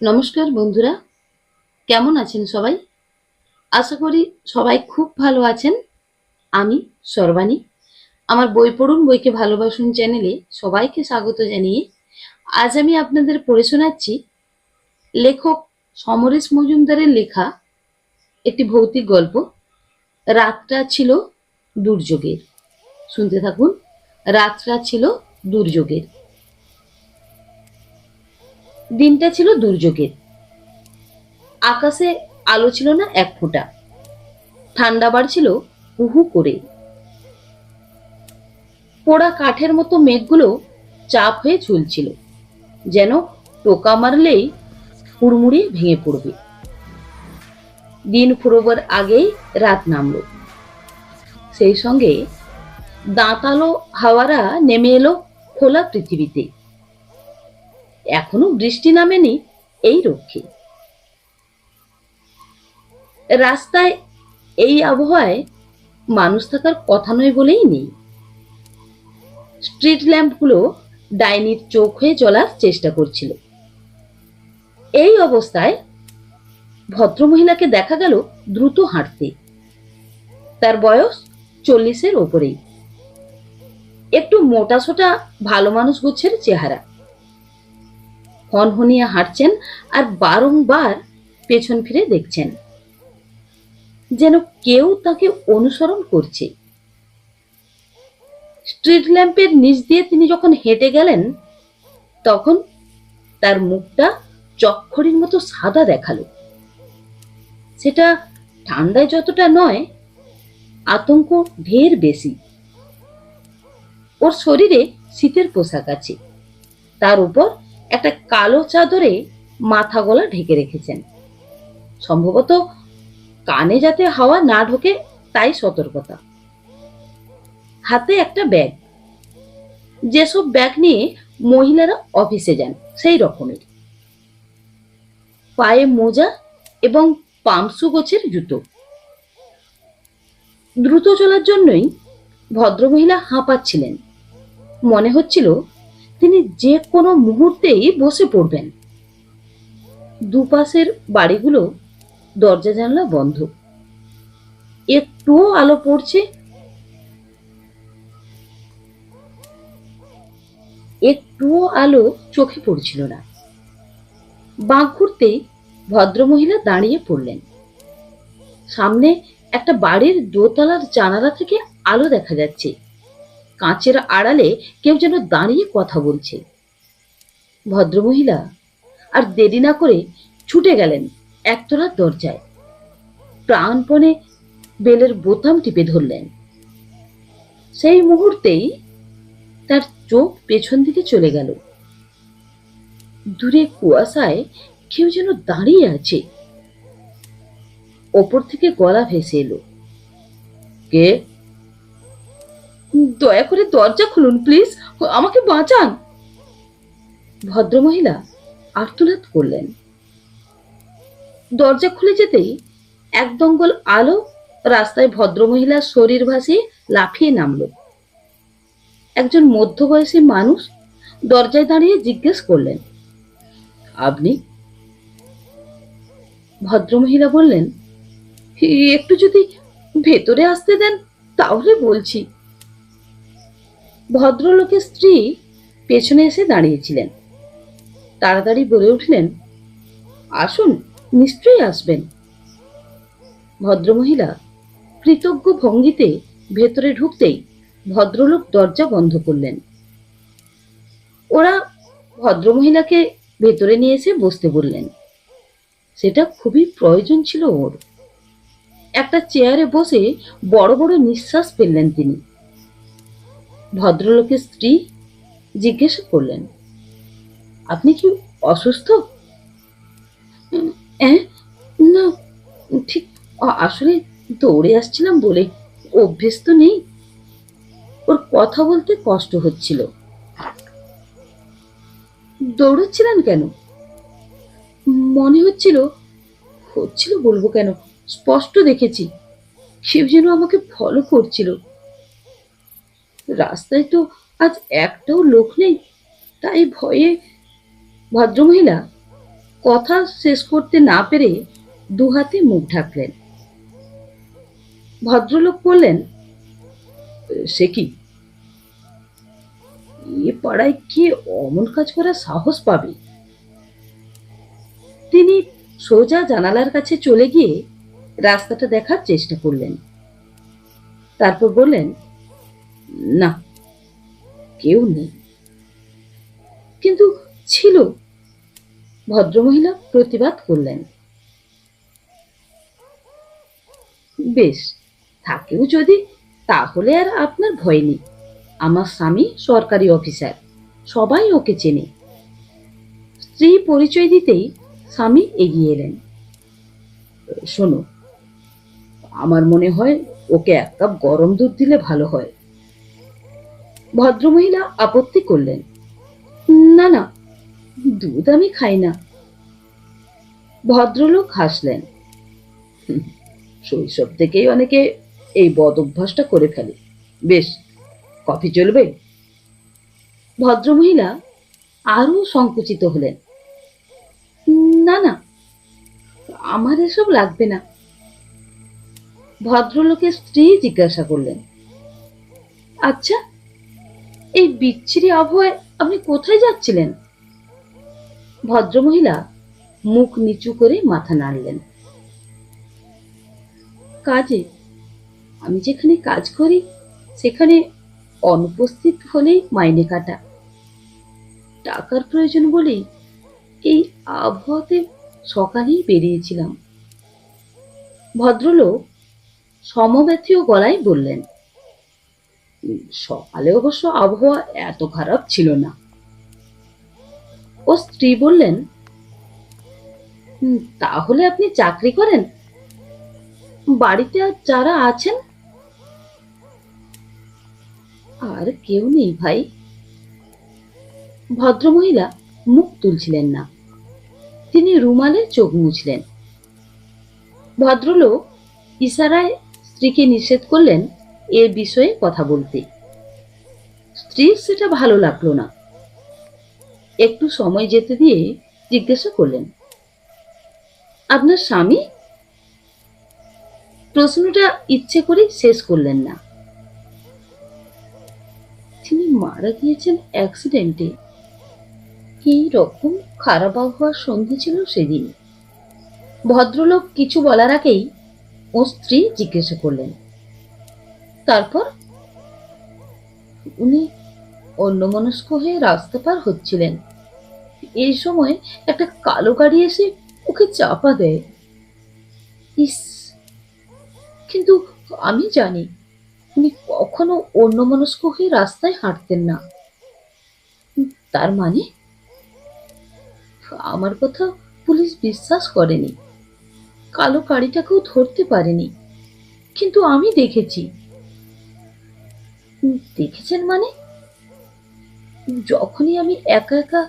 নমস্কার বন্ধুরা। কেমন আছেন সবাই? আশা করি সবাই খুব ভালো আছেন। আমি সর্বাণী। আমার বই পড়ুন, বইকে ভালোবাসুন চ্যানেলে সবাইকে স্বাগত জানিয়ে আজ আমি আপনাদের পড়ে শোনাচ্ছি লেখক সমরেশ মজুমদারের লেখা একটি ভৌতিক গল্প, রাতটা ছিল দুর্যোগের। শুনতে থাকুন, রাতটা ছিল দুর্যোগের। দিনটা ছিল দুর্যোগের। আকাশে আলো ছিল না এক ফোঁটা। ঠান্ডা বাড়ছিল উহু করে। পোড়া কাঠের মতো মেঘগুলো চাপ হয়ে ঝুলছিল, যেন টোকা মারলেই হুড়মুড়িয়ে ভেঙে পড়বে। দিন ফুরোবার আগেই রাত নামলো। সেই সঙ্গে দাঁতালো হাওয়ারা নেমে এলো খোলা পৃথিবীতে। এখনও বৃষ্টি নামেনি এই রক্ষী। রাস্তায় এই আবহাওয়ায় মানুষ থাকার কথা নয় বলেই নেই। স্ট্রিট ল্যাম্পগুলো ডাইনির চোখ হয়ে চলার চেষ্টা করছিল। এই অবস্থায় ভদ্রমহিলাকে দেখা গেল দ্রুত হাঁটতে। তার বয়স চল্লিশের ওপরেই। একটু মোটাসোটা ভালো মানুষ গুছের চেহারা। হনহনিয়ে হাঁটছেন আর বারংবার পেছন ফিরে দেখছেন। যেন কেউ তাকে অনুসরণ করছে। স্ট্রিট ল্যাম্পের নিচ দিয়ে তিনি যখন হেঁটে গেলেন, তখন তার মুখটা চক্ষরির মতো সাদা দেখাল। সেটা ঠান্ডায় যতটা নয়, আতঙ্ক ঢের বেশি। ওর শরীরে শীতের পোশাক আছে। তার উপর একটা কালো চাদরে মাথা গলা ঢেকে রেখেছেন। সম্ভবত কানে যাতে হাওয়া না ঢোকে, তাই সতর্কতা। হাতে একটা ব্যাগ। যেসব ব্যাগ নিয়ে মহিলারা অফিসে যান, সেই রকমের। পায়ে মোজা এবং পামসু গোছের জুতো। দ্রুত চলার জন্যই ভদ্রমহিলা হাঁপাচ্ছিলেন। মনে হচ্ছিল তিনি যে কোনো মুহূর্তেই বসে পড়বেন। দুপাশের বাড়িগুলো দরজা জানলা বন্ধ। একটুও আলো পড়ছে। একটুও আলো চোখে পড়ছিল না। বাঁক ঘুরতে ভদ্রমহিলা দাঁড়িয়ে পড়লেন। সামনে একটা বাড়ির দোতলার জানালা থেকে আলো দেখা যাচ্ছে। কাঁচের আড়ালে কেউ যেন দাঁড়িয়ে কথা বলছে। ভদ্রমহিলা, আর দেরি না করে ছুটে গেলেন একতলার দরজায়। প্রাণপণে বেলের বোতাম টিপে ধরলেন। সেই মুহূর্তেই তার চোখ পেছন দিকে চলে গেল। দূরে কুয়াশায় কেউ যেন দাঁড়িয়ে আছে। ওপর থেকে গলা ভেসে এলো। কে? দয়া করে দরজা খুলুন প্লিজ আমাকে বাঁচান। ভদ্রমহিলা আর্তনাদ করলেন। দরজা খুলে যেতেই এক দঙ্গল আলো রাস্তায় ভদ্রমহিলার শরীর ভাসিয়ে লাফিয়ে নামলো। একজন মধ্যবয়সী মানুষ দরজায় দাঁড়িয়ে জিজ্ঞেস করলেন, আপনি? ভদ্রমহিলা বললেন একটু যদি ভেতরে আসতে দেন, তাহলে বলছি। ভদ্রলোকের স্ত্রী পেছনে এসে দাঁড়িয়েছিলেন। তাড়াতাড়ি বলে উঠলেন, আসুন, নিশ্চয়ই আসবেন। ভদ্রমহিলা কৃতজ্ঞ ভঙ্গিতে ভেতরে ঢুকতেই ভদ্রলোক দরজা বন্ধ করলেন। ওরা ভদ্রমহিলাকে ভেতরে নিয়ে এসে বসতে বললেন। সেটা খুবই প্রয়োজন ছিল ওর। একটা চেয়ারে বসে বড় বড় নিঃশ্বাস ফেললেন তিনি। ভদ্রলোকের স্ত্রী জিজ্ঞাসা করলেন, আপনি কি অসুস্থ? না, ঠিক আসলে দৌড়ে আসছিলাম বলে অভ্যেস তো নেই। ওর কথা বলতে কষ্ট হচ্ছিল। দৌড়চ্ছিলেন কেন? মনে হচ্ছিল হচ্ছিল বলব কেন, স্পষ্ট দেখেছি। কেউ যেন আমাকে ফলো করছিল। রাস্তায় তো আজ একটাও লোক নেই। তাই ভয়ে ভদ্রমহিলা কথা শেষ করতে না পেরে দু হাতে মুখ ঢাকলেন। ভদ্রলোক বললেন, সে কি? এ পাড়ায় কে অমন কাজ করার সাহস পাবে? তিনি সোজা জানালার কাছে চলে গিয়ে রাস্তাটা দেখার চেষ্টা করলেন। তারপর বললেন না, কেউ নেই। কিন্তু ছিল। ভদ্রমহিলা প্রতিবাদ করলেন। বেশ, থাকেও যদি, তাহলে আর আপনার ভয় নেই। আমার স্বামী সরকারি অফিসার, সবাই ওকে চেনে। স্ত্রী পরিচয় দিতেই স্বামী এগিয়ে এলেন। শোনো, আমার মনে হয় ওকে এক কাপ গরম দুধ দিলে ভালো হয়। ভদ্রমহিলা আপত্তি করলেন। না না, দুধ আমি খাই না। ভদ্রলোক হাসলেন। শৈশব থেকেই অনেকে এই বদ অভ্যাসটা করে ফেলে। বেশ, কফি চলবে? ভদ্রমহিলা আরও সংকুচিত হলেন। না না, আমার এসব লাগবে না। ভদ্রলোকের স্ত্রী জিজ্ঞাসা করলেন। আচ্ছা এই বিচ্ছিরি আবহাওয়ায় আপনি কোথায় যাচ্ছিলেন? ভদ্রমহিলা মুখ নিচু করে মাথা নাড়লেন। কাজে আমি যেখানে কাজ করি সেখানে অনুপস্থিত হলেই মাইনে কাটা। টাকার প্রয়োজন বলেই এই আবহাওয়াতে সকালেই বেরিয়েছিলাম। ভদ্রলোক সমব্যথীয় গলায় বললেন "উম, সকালে অবশ্য আবহাওয়া এত খারাপ ছিল না। ও স্ত্রী বললেন তাহলে আপনি চাকরি করেন? বাড়িতে আর যারা আছেন? আর কেউ নেই ভাই। ভদ্রমহিলা মুখ তুলছিলেন না। তিনি রুমালে চোখ মুছলেন। ভদ্রলোক ইশারায় স্ত্রীকে নিষেধ করলেন এ বিষয়ে কথা বলতে। স্ত্রীর সেটা ভালো লাগল না। একটু সময় যেতে দিয়ে জিজ্ঞাসা করলেন, আপনার স্বামী? প্রশ্নটা ইচ্ছে করে শেষ করলেন না। তিনি মারা গিয়েছেন অ্যাক্সিডেন্টে এই রকম খারাপ আবহাওয়ার সন্ধে ছিল সেদিন? ভদ্রলোক কিছু বলার আগেই ও স্ত্রী জিজ্ঞাসা করলেন তারপর উনি অন্যমনস্ক হয়ে রাস্তা পার হচ্ছিলেন। এই সময় একটা কালো গাড়ি এসে ওকে চাপা দেয়। ইস, কিন্তু আমি জানি উনি কখনো অন্যমনস্ক হয়ে রাস্তায় হাঁটতেন না। তার মানে আমার কথা পুলিশ বিশ্বাস করেনি। কালো গাড়িটাকেও ধরতে পারেনি। কিন্তু আমি দেখেছি দেখেছেন মানে? যখনই আমি একা একা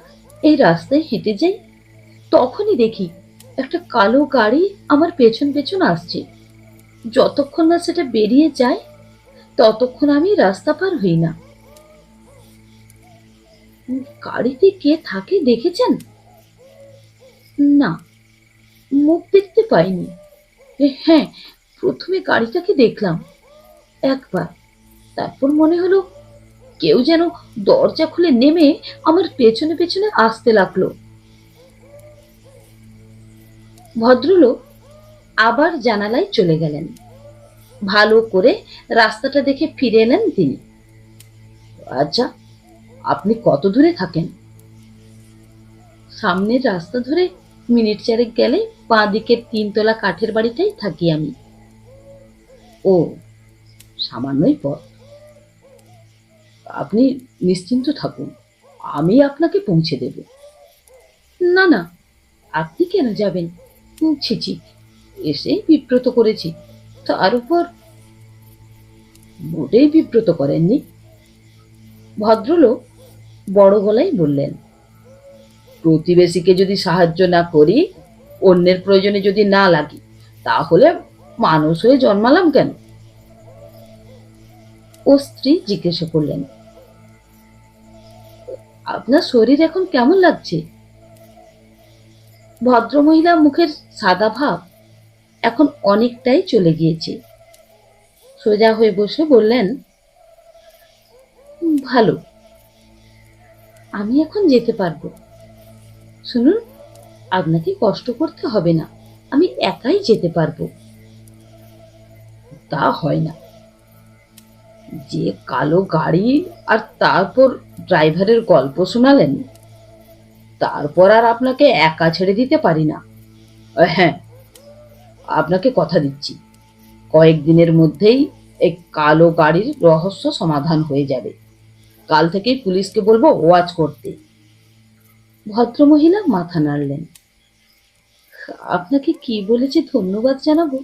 এই রাস্তায় হেঁটে যাই, তখনই দেখি একটা কালো গাড়ি আমার পেছন পেছন আসছে। যতক্ষণ না সেটা বেরিয়ে যায়, ততক্ষণ আমি রাস্তা পার হই না। গাড়িতে কে থাকে দেখেছেন? না, মুখ দেখতে পাইনি। হ্যাঁ প্রথমে গাড়িটাকে দেখলাম। একবার তারপর মনে হলো কেউ যেন দরজা খুলে নেমে আমার পেছনে পেছনে আসতে লাগল। ভদ্রলোক আবার জানালায় চলে গেলেন। ভালো করে রাস্তাটা দেখে ফিরে এলেন তিনি। আচ্ছা আপনি কত দূরে থাকেন? সামনের রাস্তা ধরে মিনিট চারেক গেলে বাঁ দিকের তিনতলা কাঠের বাড়িটাই থাকি আমি। ও, সামান্যই পথ। আপনি নিশ্চিন্ত থাকুন আমি আপনাকে পৌঁছে দেব। না না আপনি কেন যাবেন? উম, ছি ছি এসে বিব্রত করেছি। তার উপর মোটেই বিব্রত করেননি। ভদ্রলোক বড় গলায় বললেন প্রতিবেশীকে যদি সাহায্য না করি অন্যের প্রয়োজনে যদি না লাগি তাহলে মানুষ হয়ে জন্মালাম কেন? ও স্ত্রী জিজ্ঞাসা করলেন আপনার শরীর এখন কেমন লাগছে? ভদ্রমহিলা মুখের সাদা ভাব এখন অনেকটাই চলে গিয়েছে। সোজা হয়ে বসে বললেন, ভালো। আমি এখন যেতে পারব। শুনুন, আপনাকে কষ্ট করতে হবে না। আমি একাই যেতে পারব। তা হয় না। যে কালো গাড়ি আর তারপর ড্রাইভারের গল্প শোনালেন। তারপর আর আপনাকে একা ছেড়ে দিতে পারি না। হ্যাঁ আপনাকে কথা দিচ্ছি। কয়েকদিনের মধ্যেই এই কালো গাড়ির রহস্য সমাধান হয়ে যাবে। কাল থেকেই পুলিশকে বলব ওয়াচ করতে। ভদ্রমহিলা মাথা নাড়লেন। আপনাকে কি বলেছে ধন্যবাদ জানাব?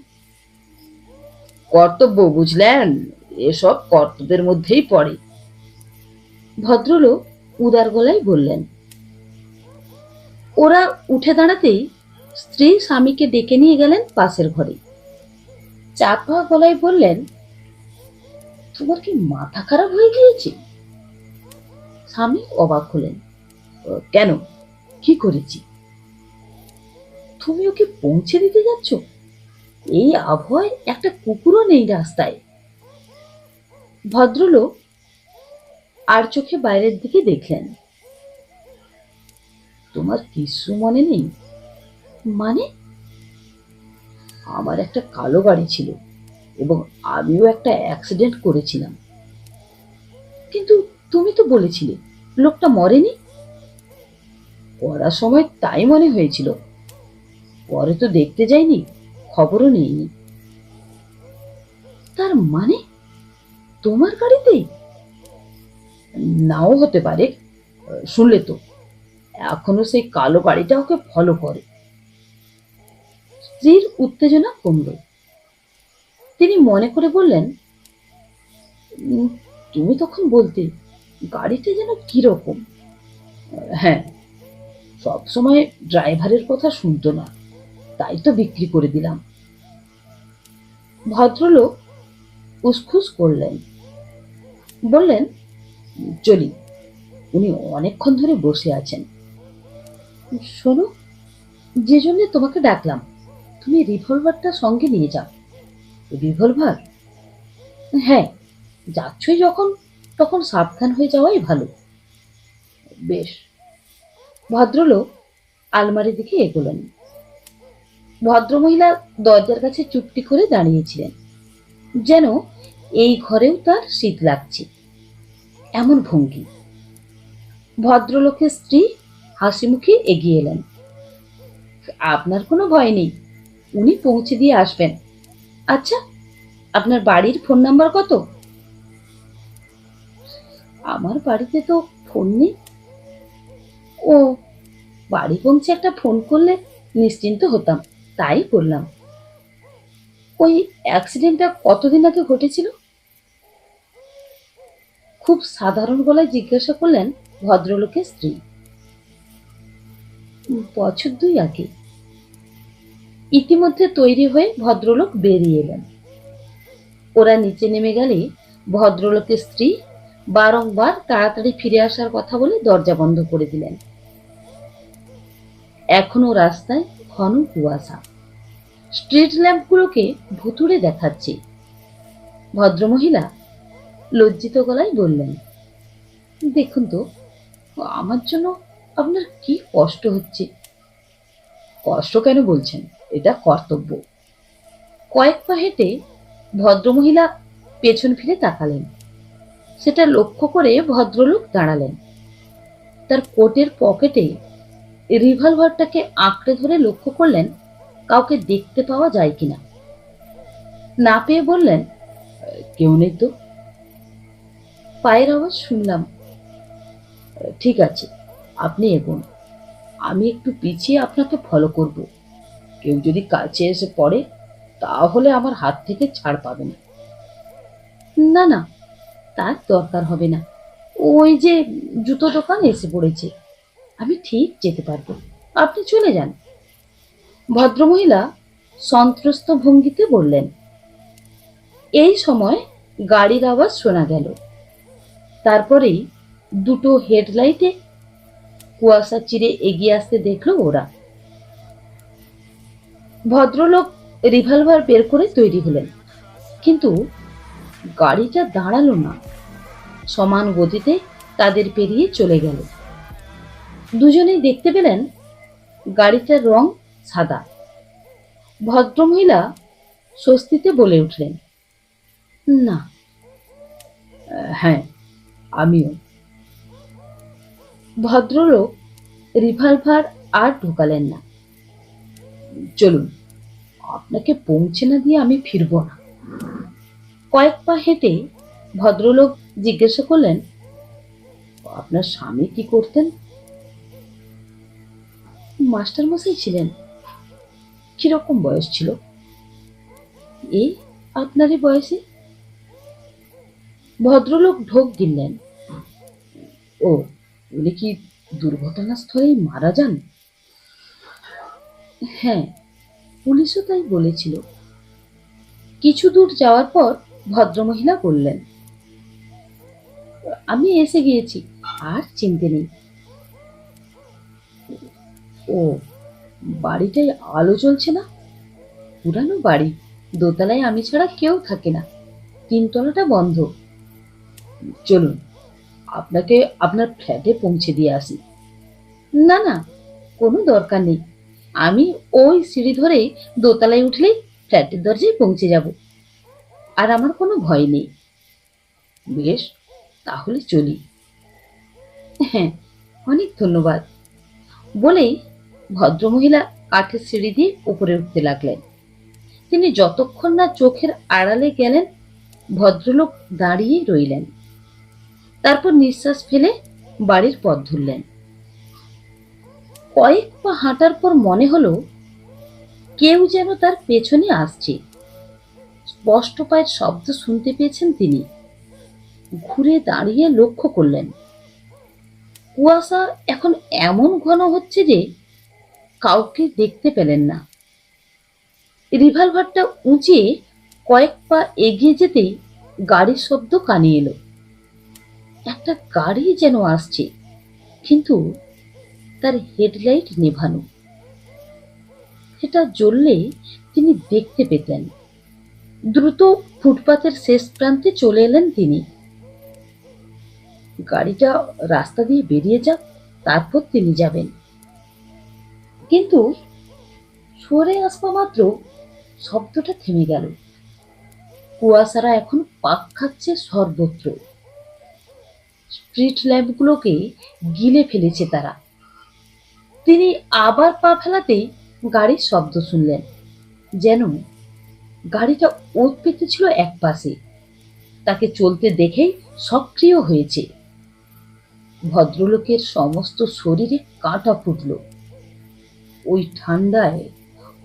কর্তব্য বুঝলেন? এসব কর্তব্যের মধ্যেই পড়ে। ভদ্রলোক উদার গলায় বললেন, ওরা উঠে দাঁড়াতেই স্ত্রী স্বামীকে ডেকে নিয়ে গেলেন পাশের ঘরে। চাপা গলায় বললেন, তোমার কি মাথা খারাপ হয়ে গিয়েছে? স্বামী অবাক হলেন কেন? কি করেছি? তুমি ওকে পৌঁছে দিতে যাচ্ছ? এই আবহাওয়ায় একটা কুকুরও নেই রাস্তায়। ভদ্রলোক আর চোখে বাইরের দিকে দেখলেন। তোমার কিছু মনে নেই? মানে? আমার একটা কালো গাড়ি ছিল এবং আমিও একটা অ্যাক্সিডেন্ট করেছিলাম। কিন্তু তুমি তো বলেছিলে, লোকটা মরেনি? পড়ার সময় তাই মনে হয়েছিল। পরে তো দেখতে যাইনি, খবরও নেইনি। তার মানে? তোমার গাড়িতেই? নাও হতে পারে, শুনলে তো। এখনও সেই কালো গাড়িটা ওকে ফলো করে। স্ত্রীর উত্তেজনা কমল। তিনি মনে করে বললেন তুমি তখন বলতে, গাড়িটা যেন কীরকম? হ্যাঁ সবসময় ড্রাইভারের কথা শুনতো না, তাই তো বিক্রি করে দিলাম। ভদ্রলোক উসখুস করলেন। বললেন, চলি। উনি অনেকক্ষণ ধরে বসে আছেন। শোনো, যে জন্যে তোমাকে ডাকলাম, তুমি রিভলভারটা সঙ্গে নিয়ে যাও। রিভলভার? হ্যাঁ যাচ্ছই যখন, তখন সাবধান হয়ে যাওয়াই ভালো। বেশ। ভদ্রলোক আলমারির দিকে এগোলেন। ভদ্রমহিলা দরজার কাছে চুপটি করে দাঁড়িয়েছিলেন, যেন এই ঘরেও তার শীত লাগছে। এমন ভঙ্গি। ভদ্রলোকের স্ত্রী হাসি মুখে এগিয়ে এলেন। আপনার কোনো ভয় নেই, উনি পৌঁছে দিয়ে আসবেন। আচ্ছা আপনার বাড়ির ফোন নাম্বার কত? আমার বাড়িতে তো ফোন নেই। ও, বাড়ি পৌঁছে একটা ফোন করলে নিশ্চিন্ত হতাম, তাই করলাম। ওই অ্যাক্সিডেন্টটা কতদিন আগে ঘটেছিল? খুব সাধারণ গলায় জিজ্ঞাসা করলেন ভদ্রলোকের স্ত্রী। বছর দুই আগে। ইতিমধ্যে তৈরি হয়ে ভদ্রলোক বেরিয়ে এলেন। ওরা নিচে নেমে গেলে ভদ্রলোকের স্ত্রী বারংবার তাড়াতাড়ি ফিরে আসার কথা বলে দরজা বন্ধ করে দিলেন। এখনও রাস্তায় ঘন কুয়াশা। স্ট্রিট ল্যাম্পগুলোকে ভুতুড়ে দেখাচ্ছে। ভদ্রমহিলা লজ্জিত গলায় বললেন, দেখুন তো, আমার জন্য আপনার কি কষ্ট হচ্ছে? কষ্ট কেন বলছেন? এটা কর্তব্য। কয়েক পা হেঁটে ভদ্রমহিলা পেছন ফিরে তাকালেন। সেটা লক্ষ্য করে ভদ্রলোক দাঁড়ালেন। তার কোটের পকেটে রিভলভারটাকে আঁকড়ে ধরে লক্ষ্য করলেন, কাউকে দেখতে পাওয়া যায় কিনা। না পেয়ে বললেন, কেউ নেই তো? পায়ের আওয়াজ শুনলাম। ঠিক আছে, আপনি এগোন। আমি একটু পিছিয়ে আপনাকে ফলো করব। কেউ যদি কাছে এসে পড়ে, তাহলে আমার হাত থেকে ছাড় পাবে না। না না, তার দরকার হবে না। ওই যে জুতো দোকান এসে পড়েছে। আমি ঠিক যেতে পারব। আপনি চলে যান। ভদ্রমহিলা সন্ত্রস্ত ভঙ্গিতে বললেন, এই সময় গাড়ির আওয়াজ শোনা গেল। তারপরেই দুটো হেডলাইটে কুয়াশা চিরে এগিয়ে আসতে দেখল ওরা। ভদ্রলোক রিভলভার বের করে তৈরি হলেন, কিন্তু গাড়িটা দাঁড়াল না। সমান গতিতে তাদের পেরিয়ে চলে গেল। দুজনেই দেখতে পেলেন গাড়িটার রং সাদা। ভদ্রমহিলা স্বস্তিতে বলে উঠলেন, না হ্যাঁ আমিও। ভদ্রলোক রিভলভার আর ঢোকালেন না। চলুন, আপনাকে পৌঁছে না দিয়ে আমি ফিরবো না। কয়েক পা হেঁটে ভদ্রলোক জিজ্ঞাসা করলেন, আপনার স্বামী কি করতেন? মাস্টার মশাই ছিলেন। কীরকম বয়স ছিল? এই আপনারই বয়সে? ভদ্রলোক ঢোক গিললেন। ও, উনি কি দুর্ঘটনাস্থলেই মারা যান? হ্যাঁ পুলিশও তাই বলেছিল। কিছু দূর যাওয়ার পর ভদ্রমহিলা বললেন, আমি এসে গিয়েছি, আর চিনতে নেই। ও, বাড়িটায় আলো জ্বলছে না? পুরানো বাড়ি, দোতলায় আমি ছাড়া কেউ থাকে না, তিনতলাটা বন্ধ। চলুন আপনাকে আপনার ফ্ল্যাটে পৌঁছে দিয়ে আসি। না না, কোনো দরকার নেই। আমি ওই সিঁড়ি ধরে দোতলায় উঠলেই ফ্ল্যাটের দরজায় পৌঁছে যাব। আর আমার কোনো ভয় নেই। বেশ, তাহলে চলি। হ্যাঁ অনেক ধন্যবাদ। বলেই ভদ্রমহিলা কাঠের সিঁড়ি দিয়ে উপরে উঠতে লাগলেন। তিনি যতক্ষণ না চোখের আড়ালে গেলেন, ভদ্রলোক দাঁড়িয়ে রইলেন। তারপর নিঃশ্বাস ফেলে বাড়ির পথ ধরলেন। কয়েক পা হাঁটার পর মনে হলো কেউ যেন তার পেছনে আসছে। স্পষ্ট পায়ের শব্দ শুনতে পেয়েছেন তিনি। ঘুরে দাঁড়িয়ে লক্ষ্য করলেন। কুয়াশা এখন এমন ঘন হচ্ছে যে কাউকে দেখতে পেলেন না। রিভলভারটা উঁচিয়ে কয়েক পা এগিয়ে যেতেই গাড়ির শব্দ কানে এলো। একটা গাড়ি যেন আসছে, কিন্তু তার হেডলাইট নেভানো। সেটা জ্বললে তিনি দেখতে পেতেন। দ্রুত ফুটপাতের শেষ প্রান্তে চলে এলেন তিনি। গাড়িটা রাস্তা দিয়ে বেরিয়ে যাক, তারপর তিনি যাবেন। কিন্তু সরে আসবা মাত্র শব্দটা থেমে গেল। কুয়াশারা এখন পাক খাচ্ছে সর্বত্র। স্ট্রিট ল্যাম্পগুলোকে গিলে ফেলেছে তারা। তিনি আবার পা ফেলাতেই গাড়ির শব্দ শুনলেন, যেন গাড়িটা ওত পেতেছিল এক পাশে। তাকে চলতে দেখেই সক্রিয় হয়েছে। ভদ্রলোকের সমস্ত শরীরে কাঁটা ফুটল। ওই ঠান্ডায়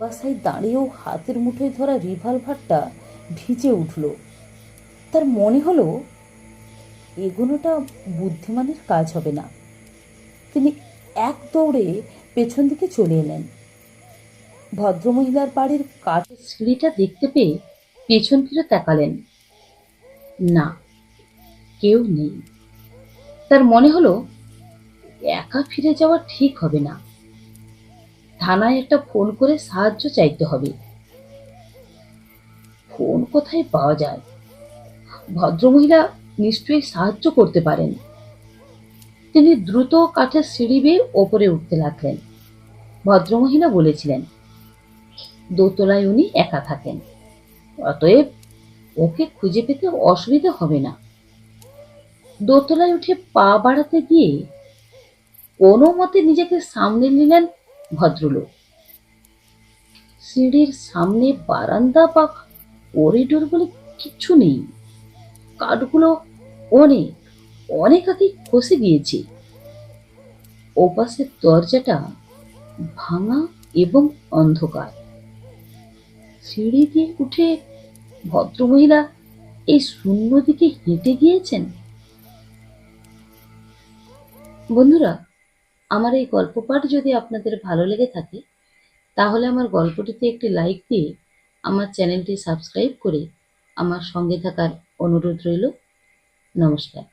বাসায় দাঁড়িয়েও হাতের মুঠোয় ধরা রিভলভারটা ভিজে উঠল। তার মনে হলো এগোনোটা বুদ্ধিমানের কাজ হবে না। তিনি এক দৌড়ে পেছন দিকে চলে এলেন। ভদ্রমহিলার বাড়ির কাঠের সিঁড়িটা দেখতে পেয়ে পেছন ফিরে তাকালেন। না, কেউ নেই। তার মনে হলো, একা ফিরে যাওয়া ঠিক হবে না। থানায় একটা ফোন করে সাহায্য চাইতে হবে। ফোন কোথায় পাওয়া যায়? ভদ্রমহিলা নিশ্চয়ই সাহায্য করতে পারেন। তিনি দ্রুত কাঠের সিঁড়ি বেয়ে ওপরে উঠতে লাগলেন। ভদ্রমহিলা বলেছিলেন, দোতলায় উনি একা থাকেন। অতএব ওকে খুঁজে পেতে অসুবিধা হবে না। দোতলায় উঠে পা বাড়াতে গিয়ে কোনো মতে নিজেকে সামনে নিলেন ভদ্রলোক। সিঁড়ির সামনে বারান্দা বা করিডোর বলে কিছু নেই। কাঠগুলো অনেক অনেক আগে খসে গিয়েছে। ওপাশের দরজাটা ভাঙা এবং অন্ধকার। সিঁড়ি দিয়ে উঠে ভদ্রমহিলা এই শূন্য দিকে হেঁটে গিয়েছেন। বন্ধুরা, আমার এই গল্প পাঠ যদি আপনাদের ভালো লেগে থাকে, তাহলে আমার গল্পটিতে একটি লাইক দিয়ে আমার চ্যানেলটি সাবস্ক্রাইব করে আমার সঙ্গে থাকার অনুরোধ রইল। নমস্কার।